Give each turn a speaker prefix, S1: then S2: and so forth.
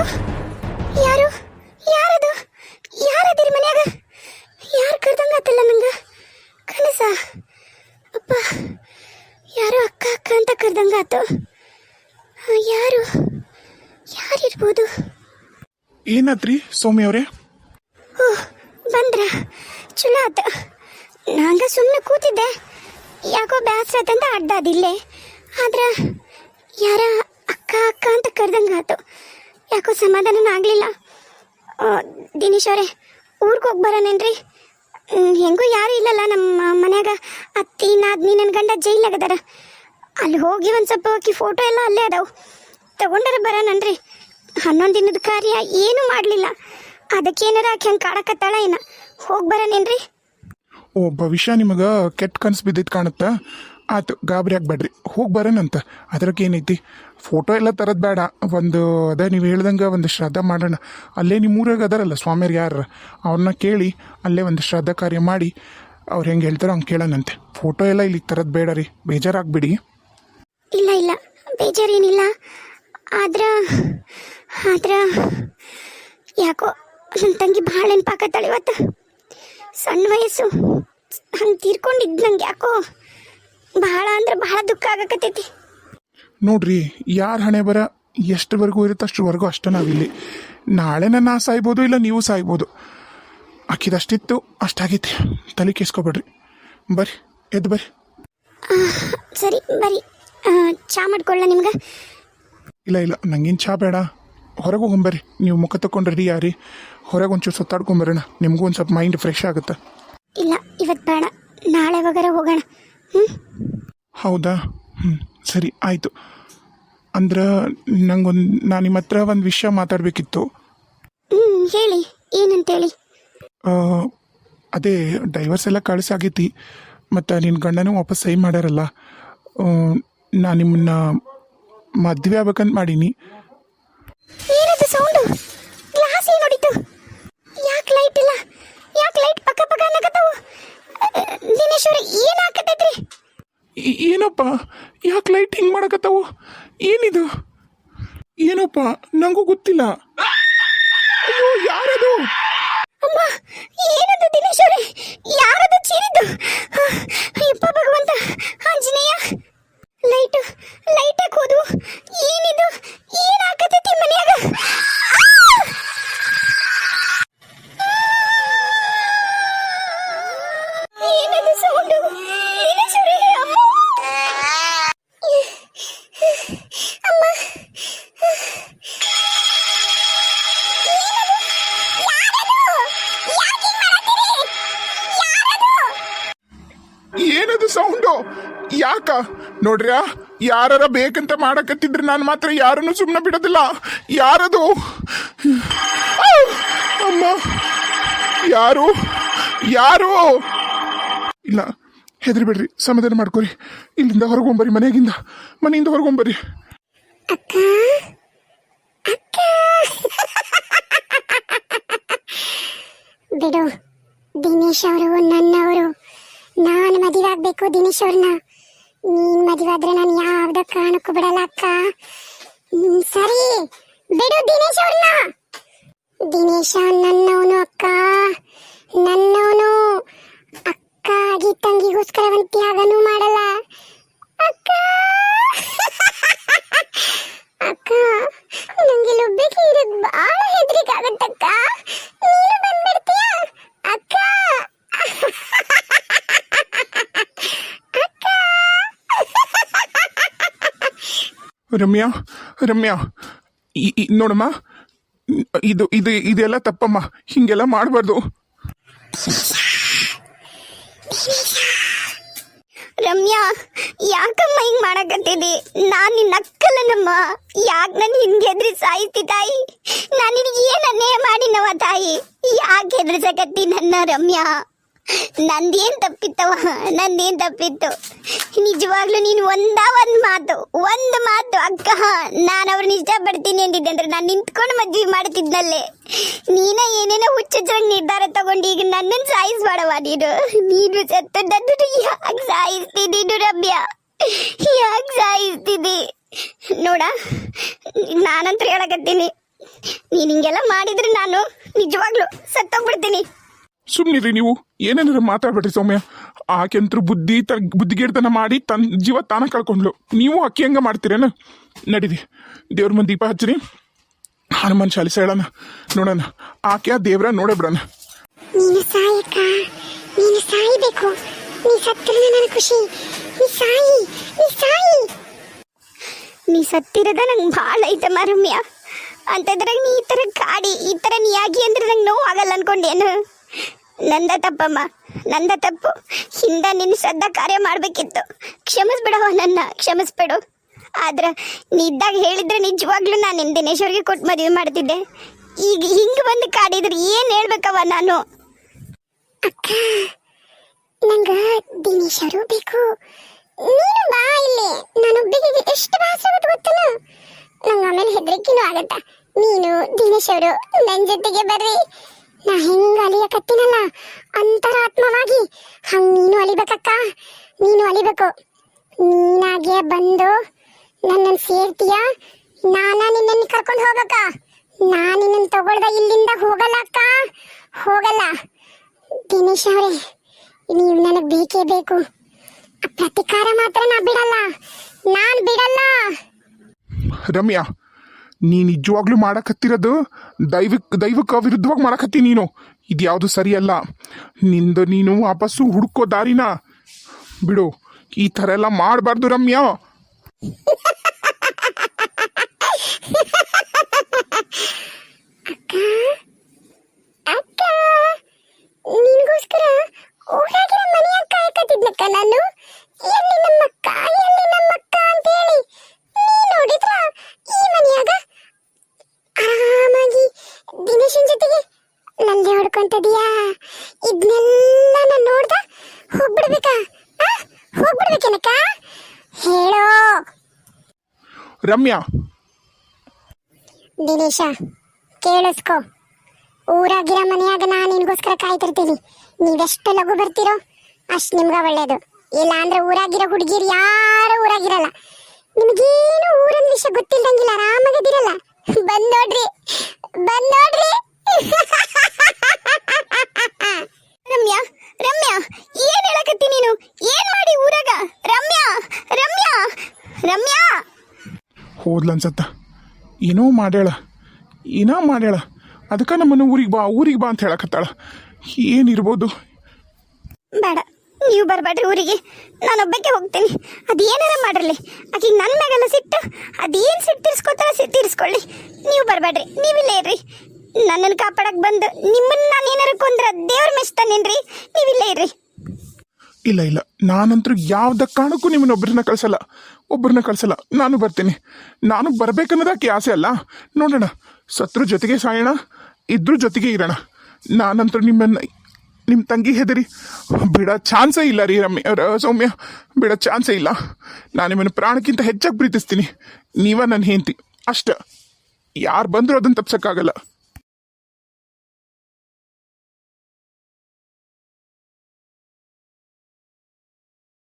S1: ಯಾರು? ಯಾರು? ಯಾರದು? ಯಾರದಿರಿ ಮನ್ಯಾಗ? ಯಾರು ಕರ್ದಂಗ ನಂಗ? ಕನಸ? ಅಪ್ಪ ಯಾರು ಅಕ್ಕ ಅಕ್ಕ ಅಂತ ಕರ್ದಂಗ ಆತು? ಯಾರು? ಯಾರಿರ್ಬೋದು?
S2: ಏನಾತ್ರಿ ಸೌಮ್ಯ ಅವರೇ?
S1: ಓ ಬಂದ್ರ? ಚಲೋ ಆತ. ನಂಗೆ ಸುಮ್ಮನೆ ಕೂತಿದ್ದೆ. ಯಾಕೋ ಬ್ಯಾಸ್ರ ಆತಂತ ಅಡ್ಡಾದಿಲ್ಲೇ. ಆದ್ರೆ ಯಾರ ಅಕ್ಕ ಅಕ್ಕ ಅಂತ ಕರ್ದಂಗಾತು ಯಾಕೋ ಸಮಾಧಾನ ಆಗಲಿಲ್ಲ. ದಿನೇಶ್ ಅವರೇ, ಊರಿಗೆ ಹೋಗಿ ಬರೋಣೇನ್ರಿ? ಹೆಂಗೂ ಯಾರು ಇಲ್ಲಲ್ಲ ನಮ್ಮ ಮನ್ಯಾಗ. ಅತ್ತಿ, ನಾದ್ನಿ ನನ್ನ ಗಂಡ ಜೈಲಾಗದಾರ ಅಲ್ಲಿ ಹೋಗಿ ಒಂದು ಸ್ವಲ್ಪ ಹೋಗಿ ಫೋಟೋ ಎಲ್ಲ ಅಲ್ಲೇ ಅದಾವು. ತಗೊಂಡಾರ ಬರೋಣನ್ರಿ. ಹನ್ನೊಂದು ದಿನದ ಕಾರ್ಯ ಏನೂ ಮಾಡಲಿಲ್ಲ. ಅದಕ್ಕೇನಾರ ಆಕೆ ಹಂಗೆ ಕಾಡಕತ್ತಾಳ ಏನ? ಹೋಗಿ ಬರೋಣೇನ್ರಿ?
S2: ಓ, ಭವಿಷ್ಯ ನಿಮಗೆ ಕೆಟ್ಟ ಕನಸು ಬಿದ್ದಿದ್ದು ಕಾಣುತ್ತಾ? ಆತು, ಗಾಬರಿ ಆಗ್ಬೇಡ್ರಿ. ಹೋಗಿ ಬರೋಣಂತ. ಅದ್ರಾಗ ಏನೈತಿ? ಫೋಟೋ ಎಲ್ಲ ತರೋದು ಬೇಡ. ಒಂದು, ಅದ ನೀವು ಹೇಳ್ದಂಗೆ ಒಂದು ಶ್ರದ್ಧಾ ಮಾಡೋಣ. ಅಲ್ಲೇ ನಿಮ್ಮ ಊರಾಗ ಅದಾರಲ್ಲ ಸ್ವಾಮಿಯರು ಯಾರು ಅವ್ರನ್ನ ಕೇಳಿ ಅಲ್ಲೇ ಒಂದು ಶ್ರದ್ಧಾ ಕಾರ್ಯ ಮಾಡಿ ಅವ್ರು ಹೆಂಗೆ ಹೇಳ್ತಾರೋ ಹಂಗೆ ಕೇಳೋಣಂತೆ. ಫೋಟೋ ಎಲ್ಲ ಇಲ್ಲಿ ತರೋದು ಬೇಡ ರೀ. ಬೇಜಾರಾಗ್ಬಿಡಿ.
S1: ಇಲ್ಲ ಇಲ್ಲ. ಬೇಜಾರೇನಿಲ್ಲ. ಆದ್ರ ಆದ್ರ ಯಾಕೋ ನನ್ನ ತಂಗಿ ಭಾಳ ನೆನಪಾಕತ್ತಾಳೆ ಇವತ್ತು. ಸಣ್ಣ ವಯಸ್ಸು. ಹಂಗೆ ತೀರ್ಕೊಂಡಿದ್ದು ನಂಗೆ ಯಾಕೋ. ಭಾಳ ಅಂದ್ರೆ ಬಹಳ ದುಃಖ ಆಗಕತ್ತೈತಿ.
S2: ನೋಡ್ರಿ ಯಾರ ಹಣೆ ಬರ ಎಷ್ಟರವರೆಗೂ ಇರುತ್ತೆ ಅಷ್ಟರವರೆಗೂ ಅಷ್ಟೇ ನಾವಿಲ್ಲಿ. ನಾಳೆನ ನಾ ಸಾಯ್ಬೋದು ಇಲ್ಲ ನೀವು ಸಾಯ್ಬೋದು. ಅಕ್ಕಿದಷ್ಟಿತ್ತು ಅಷ್ಟಾಗೈತಿ. ತಲೆ ಕೆಸ್ಕೊಬೇಡ್ರಿ ಬರ್ರಿ ಎದ್ದು ಬರ್ರಿ.
S1: ಸರಿ ಬರ್ರಿ. ಚಾ ಮಾಡ್ಕೊಳ್ಳ ನಿಮ್ಗೆ?
S2: ಇಲ್ಲ ಇಲ್ಲ ನಂಗೇನು ಚಾ ಬೇಡ. ಹೊರಗೆ ಹೋಗ್ಬರ್ರಿ ನೀವು ಮುಖ ತಗೊಂಡು ರೆಡಿ ಯಾರಿ? ಹೊರಗೆ ಒಂಚೂರು ಸುತ್ತಾಡ್ಕೊಂಬರೋಣ. ನಿಮಗೂ ಒಂದು ಸ್ವಲ್ಪ ಮೈಂಡ್ ಫ್ರೆಶ್ ಆಗುತ್ತೆ?
S1: ಇಲ್ಲ ಇವತ್ತು ಬೇಡ. ನಾಳೆ ಹೋಗೋಣ. ಹ್ಞೂ
S2: ಹೌದಾ? ಹ್ಞೂ ಸರಿ ಆಯಿತು. ಅಂದ್ರೆ ನಂಗೊಂದು ನಾನು ನಿಮ್ಮ ಹತ್ರ ಒಂದು ವಿಷಯ ಮಾತಾಡಬೇಕಿತ್ತು.
S1: ಹ್ಞೂ ಹೇಳಿ ಏನಂತೇಳಿ?
S2: ಆ, ಅದೇ ಡೈವರ್ಸ್ ಎಲ್ಲ ಕಳಿಸಾಗೈತಿ ಮತ್ತು ನಿನ್ನ ಗಂಡನೂ ವಾಪಸ್ ಸೈ ಮಾಡ್ಯಾರಲ್ಲ. ನಾನು ನಿಮ್ಮನ್ನ ಮದುವೆ ಆಗ್ಬೇಕಂತ ಮಾಡೀನಿ.
S1: ಏನದು ಸೌಂಡು ಗ್ಲಾಸ್ ಏನು ಹೊಡಿತು? ಯಾಕೆ ಲೈಟ್ ಇಲ್ಲ? ಯಾಕೆ ಲೈಟ್ ಪಕ್ಕ ಪಕ್ಕ ಅನ್ನಕತ್ತವು ಏನು ಹಾಕತೈತ್ರಿ
S2: ಏನಪ್ಪ? ಯಾಕೆ ಲೈಟ್ ಹಿಂಗೆ ಮಾಡಕತ್ತಾವು? ಏನಿದು? ಏನಪ್ಪ? ನಂಗೂ ಗೊತ್ತಿಲ್ಲ. ಅಯ್ಯೋ, ಯಾರದು?
S1: ಅಮ್ಮ, ಏನದು ದಿನೇಶ್ ಅವರೇ? ಯಾರದು ಚೀರಿದ್ದು? ಯಪ್ಪ ಭಗವಂತ, ಆಂಜನೇಯ ಲೈಟ್ ಲೈಟ್ ಹಾಕೋದು ಏನಿದು? ಏನು ಹಾಕತೈತಿ ಮನ್ಯಾಗ? ಸೌಂಡು
S2: ಯಾಕ? ನೋಡ್ರ್ಯಾ ಯಾರ ಬೇಕಂತ ಮಾಡಕತ್ತಿದ್ರೆ ನಾನು ಮಾತ್ರ ಯಾರನ್ನು ಸುಮ್ಮನೆ ಬಿಡೋದಿಲ್ಲ. ಯಾರದು? ಅಮ್ಮ. ಯಾರು? ಯಾರು? ಇಲ್ಲ ಹೆದ್ರಿ ಬಿಡ್ರಿ ಸಮಾಧಾನ ಮಾಡ್ಕೊರಿ. ಇಲ್ಲಿಂದ ಹೊರಗೊಂಬರಿ, ಮನೆಗಿಂದ. ಮನೆಯಿಂದ ಹೊರಗೊಂಬರಿ.
S1: ಅಕ್ಕ ಅಕ್ಕ. ಬಿಡು, ದಿನೇಶ್ ಅವರು ನನ್ನವರು. ನಾನು ಮದುವೆ ಆಗ್ಬೇಕು ದಿನೇಶ್ ಅವ್ರನ್ನ ನೀನ್ ಮದುವೆ ಆದ್ರೆ ನಾನು ಯಾವ್ದ ಕಾರಣಕ್ಕೂ ಬಿಡಲ್ಲ ಅಕ್ಕ. ಸರಿ. ಬಿಡು ದಿನೇಶ್ ಅವ್ರನ್ನ ದಿನೇಶ ನನ್ನವನು ಅಕ್ಕ. ನನ್ನವನು ಅಕ್ಕ ಆಗಿ ತಂಗಿಗೋಸ್ಕರ ಒಂದು ತ್ಯಾಗನೂ ಮಾಡಲ್ಲ ಅಕ್ಕ ಅಕ್ಕ ನಂಗೆ ಒಬ್ಬಕ್ಕೆ ಇರೋದು ಬಹಳ ಹೆದರಿಕೆ ಆಗತ್ತಕ್ಕ ನೀನು ಬಂದ್ಬಿಡ್ತೀಯ ಅಕ್ಕ
S2: ರಮ್ಯಾ ರಮ್ಯಾ ನೋಡಮ್ಮ, ಇದು ಇದು, ಇದೆಲ್ಲ ತಪ್ಪಮ್ಮ, ಹಿಂಗೆಲ್ಲ ಮಾಡಬಾರ್ದು.
S1: ರಮ್ಯಾ, ಯಾಕಮ್ಮ ಹಿಂಗ್ ಮಾಡಕತ್ತಿದಿ? ನಾನ್ ನಿನ್ನ ಅಕ್ಕಲನಮ್ಮ ಯಾಕೆ ನನ್ ಹಿಂಗೆ ಹೆದ್ರಿ ಸಾಯ್ತಿ ತಾಯಿ? ನಾನು ನಿನಗೆ ಏನ್ ಅನ್ಯಾಯ ಮಾಡಿನವ ತಾಯಿ? ಯಾಕೆ ಹೆದ್ರಿಸಕತ್ತಿ ನನ್ನ ರಮ್ಯಾ? ನಂದೇನ್ ತಪ್ಪಿತ್ತವ ನಂದೇನ್ ತಪ್ಪಿತ್ತು? ನಿಜವಾಗ್ಲೂ ನೀನು ಒಂದ ಒಂದ್ ಮಾತು ಒಂದ್ ಮಾತು, ಅಕ್ಕ, ನಾನು ಅವ್ರನ್ನ ಇಷ್ಟಪಡ್ತೀನಿ ಅಂದಿದ್ದೆ ಅಂದ್ರೆ ನಾನು ನಿಂತ್ಕೊಂಡು ಮದ್ವೆ ಮಾಡ್ತಿದ್ನಲ್ಲೇ. ನೀನ ಏನೇನೋ ಹುಚ್ಚರಂಗ್ ನಿರ್ಧಾರ ತಗೊಂಡು ಈಗ ನನ್ನನ್ನು ಸಾಯಿಸ್ಬೇಡವ ನೀನು. ನೀನು ಸತ್ತದ್ದು ಯಾಕೆ ಸಾಯಿಸ್ತಿದ್ದಿ ರಭ್ಯ ಯಾಕೆ ಸಾಯಿಸ್ತಿದ್ದಿ ನೋಡ, ನಾನಂತ್ರ ಹೇಳಕತ್ತೀನಿ. ನೀನು ಹಿಂಗೆಲ್ಲ ಮಾಡಿದ್ರೆ ನಾನು ನಿಜವಾಗ್ಲೂ ಸತ್ತೋಗ್ಬಿಡ್ತೀನಿ.
S2: ಸುಮ್ಮನಿರಿ ನೀವು. ಏನೇನಾರ ಮಾತಾಡ್ಬೇಡ್ರಿ ಸೌಮ್ಯ. ಆಕೆಂತ್ರು ಬುದ್ಧಿ ತ, ಬುದ್ಧಿಗೇಡ್ತನ ಮಾಡಿ ತನ್ನ ಜೀವ ತಾನ ಕಳ್ಕೊಂಡ್ಲು. ನೀವು ಅಕ್ಕಿ ಹಂಗೆ ಮಾಡ್ತೀರೇನ? ನಡೀರಿ. ದೇವ್ರ ಮುಂದೆ ದೀಪ ಹಚ್ಚಿರಿ. ಹನುಮಾನ್ ಶಾಲಿಸ ಹೇಳೋಣ. ನೋಡೋಣ. ಆಕೆ ಆ ದೇವ್ರ ನೋಡೇ ಬಿಡೋಣ
S3: ನೀ ಸತ್ತಿರದ ನನ್ನ ಖುಷಿ. ನೀ ಸಾಯಿ. ನೀ ಸಾಯಿ. ನೀ ಸತ್ತಿರದ ನಂಗೆ ಭಾಳ ಐತೆ ರಮ್ಯ ಅಂತದ್ರಾಗ ನೀ ಈ ಥರ ಗಾಡಿ ಈ ಥರ ನೀ ಆಗಿ ಅಂದ್ರೆ ನಂಗೆ ನೋವು ಆಗಲ್ಲ ಅನ್ಕೊಂಡೇನು. ನಂದ ತಪ್ಪಮ್ಮ, ನಂದ ತಪ್ಪು. ಹಿಂದ ನಿನ್ನ ಶ್ರದ್ಧಾ ಕಾರ್ಯ ಮಾಡಬೇಕಿತ್ತು. ಕ್ಷಮಿಸ್ಬಿಡವ ನನ್ನ ಕ್ಷಮಿಸ್ಬಿಡು. ಆದ್ರೆ ನಿದ್ದಾಗ ಹೇಳಿದ್ರೆ ನಿಜವಾಗ್ಲೂ ನಾನು ನಿನ್ನ ದಿನೇಶ್ವರಿಗೆ ಕೊಟ್ಟು ಮದುವೆ ಮಾಡ್ತಿದ್ದೆ. ಈಗ ಹಿಂಗೆ ಬಂದು ಕಾಡಿದ್ರೆ ಏನು ಹೇಳ್ಬೇಕವ ನಾನು? ಅಕ್ಕ, ನಂಗ ಬೇಕು. ನೀನು ಬಾ ಇಲ್ಲಿ. ನಾನೊಬ್ಬಿಗೆ ಎಷ್ಟು ಭಾಷೆ ಗೊತ್ತಲ್ಲ ನಂಗೆ ಆಮೇಲೆ ಹೆದರಿಕೆನೂ ಆಗತ್ತ ನೀನು ದಿನೇಶ್ ಅವರು ನನ್ನ ಜೊತೆಗೆ ಬರ್ರಿ. ನಾ ಹೆಂಗ ಅಲಿಯಕತ್ತಿನಲ್ಲ ಅಂತರಾತ್ಮವಾಗಿ. ಹಂಗ ನೀನು ಅಲಿಬೇಕಕ್ಕ, ನೀನು ಅಲಿಬೇಕು. ನೀನಾಗೆ ಬಂದು ನನ್ನನ್ನು ಸೇರ್ತೀಯ? ನಾನ ನಿನ್ನನ್ನು ಕರ್ಕೊಂಡು ಹೋಗಕ್ಕ ನಾನು ನಿನ್ನನ್ನು ತಗೊಳ್ದ ಇಲ್ಲಿಂದ ಹೋಗಲ್ಲ ಅಕ್ಕ. ಹೋಗಲ್ಲ. ದಿನೇಶ್ ಅವರೇ, ನೀವು ನನಗೆ ಬೇಕೇ ಬೇಕು. ಪ್ರತಿಕಾರ ಮಾತ್ರ ನಾ ಬಿಡಲ್ಲ. ನಾನು ಬಿಡಲ್ಲ.
S2: ರಮ್ಯಾ ನೀ ನಿಜವಾಗ್ಲೂ ಮಾಡಕತ್ತಿರೋದು? ದೈವಿಕ್ ದೈವಕ್ಕೆ ವಿರುದ್ಧವಾಗಿ ಮಾಡಕತ್ತಿ ನೀನು. ಇದು ಯಾವುದು ಸರಿಯಲ್ಲ. ನಿಂದು ನೀನು ವಾಪಸ್ಸು ಹುಡ್ಕೋ ದಾರಿನ? ಬಿಡು. ಈ ಥರ ಎಲ್ಲ ಮಾಡಬಾರ್ದು ರಮ್ಯಾ
S3: ಅಕ್ಕ ನಿನ್ಗೋಸ್ಕರ ಊರಾಗಿರೋ ಮನೆಯ ಕಾಯಕತ್ತಿದ್ನಕ್ಕ ನಾನು ಎಲ್ಲಿ ನಮ್ಮಕ್ಕ ಎಲ್ಲಿ ನಮ್ಮಕ್ಕ ಅಂತ ಹೇಳಿ ನೀ ನೋಡಿದ್ರ ಈ ಮನೆಯಾಗ ಆರಾಮಾಗಿ ದಿನೇಶನ್ ಜೊತೆಗೆ ಹೊಡ್ಕೊಂತದೀಯಾ ಇದನ್ನೆಲ್ಲ ನಾನು ನೋಡ್ದ ಹೋಗ್ಬಿಡ್ಬೇಕಾ? ಹೋಗ್ಬಿಡ್ಬೇಕೇನಕ್ಕ? ಹೇಳೋ.
S2: ರಮ್ಯಾ.
S3: ದಿನೇಶ ಕೇಳಿಸ್ಕೊ. ಊರಾಗಿರೋ ಮನೆಯಾಗ ನಾನು ನಿನ್ಗೋಸ್ಕರ ಕಾಯ್ತಿರ್ತೀನಿ. ನೀವೆಷ್ಟು ಲಘು ಬರ್ತೀರೋ ಅಷ್ಟು ನಿಮ್ಗೆ ಒಳ್ಳೇದು. ಇಲ್ಲ ಅಂದ್ರೆ ಊರಾಗಿರೋ ಹುಡುಗಿರು ಯಾರು ಊರಾಗಿರಲ್ಲ. ನಿಮ್ಗೇನು ಊರಿನ ವಿಷಯ ಗೊತ್ತಿಲ್ದಂಗಿಲ್ಲ ಆರಾಮಾಗಿದ್ದಿರಲ್ಲ? ಬಂದ್ ನೋಡ್ರಿ ಬಂದ್ ನೋಡ್ರಿ ರಮ್ಯಾ ರಮ್ಯಾ ಏನ್ ಹೇಳಕತ್ತಿ ನೀನು ಏನ್ ಮಾಡಿ ಊರಾಗ ರಮ್ಯಾ ರಮ್ಯಾ ರಮ್ಯಾ
S2: ಹೋದ್ಲ ಅನ್ಸತ್ತ. ಏನೋ ಮಾಡ್ಯಾಳ. ಏನೋ ಮಾಡ್ಯಾಳ. ಅದಕ್ಕೆ ನಮ್ಮನ್ನು ಊರಿಗೆ ಬಾ ಊರಿಗೆ ಬಾ ಅಂತ ಹೇಳಕತ್ತಾಳ. ಏನಿರ್ಬೋದು?
S3: ಬೇಡ ನೀವು ಬರಬೇಡ್ರಿ ಊರಿಗೆ. ನಾನು ಒಬ್ಬಕ್ಕೆ ಹೋಗ್ತೀನಿ. ಅದೇನಾರ ಮಾಡಿರಲಿ. ಆಕಿಗೆ ನನ್ನ ಮ್ಯಾಗೆಲ್ಲ ಸಿಟ್ಟು ಅದೇನು ಸಿಟ್ಟು ತೀರ್ಸ್ಕೊತಾರ ಸಿಟ್ಟು ತೀರಿಸ್ಕೊಳ್ಳಿ. ನೀವು ಬರಬೇಡ್ರಿ ನೀವಿಲ್ಲೇ ಇರ್ರಿ. ನನ್ನನ್ನು ಕಾಪಾಡಕ್ಕೆ ಬಂದು ನಿಮ್ಮನ್ನು ನಾನು ಏನಾರು ಕೊಂದ್ರ ದೇವ್ರ ಮೆಚ್ತಾನೇನ್ರಿ? ನೀವಿಲ್ಲೇ ಇರ್ರಿ.
S2: ಇಲ್ಲ ಇಲ್ಲ. ನಾನಂತರೂ ಯಾವ್ದ ಕಾರಣಕ್ಕೂ ನಿಮ್ಮನ್ನ ಒಬ್ಬರನ್ನ ಕಳ್ಸಲ್ಲ. ಒಬ್ಬರನ್ನ ಕಳಿಸಲ್ಲ. ನಾನು ಬರ್ತೀನಿ. ನಾನು ಬರಬೇಕನ್ನೋದಕ್ಕೆ ಆಸೆ ಅಲ್ಲ. ನೋಡೋಣ. ಸತ್ರು ಜೊತೆಗೆ ಸಾಯೋಣ. ಇದ್ರ ಜೊತೆಗೆ ಇರೋಣ. ನಾನಂತರೂ ನಿಮ್ಮನ್ನ ನಿಮ್ಮ ತಂಗಿ ಹೆದರಿ. ಬಿಡ ಚಾನ್ಸೇ ಇಲ್ಲ ರೀ ರಮ್ಯ ಸೌಮ್ಯ. ಬಿಡ ಚಾನ್ಸೇ ಇಲ್ಲ. ನಾನು ನಿಮ್ಮನ್ನು ಪ್ರಾಣಕ್ಕಿಂತ ಹೆಚ್ಚಾಗಿ ಪ್ರೀತಿಸ್ತೀನಿ. ನೀವ ನನ್ನ ಹೆಂಡತಿ. ಅಷ್ಟ. ಯಾರು ಬಂದರೂ ಅದನ್ನು ತಪ್ಸಕ್ಕಾಗಲ್ಲ.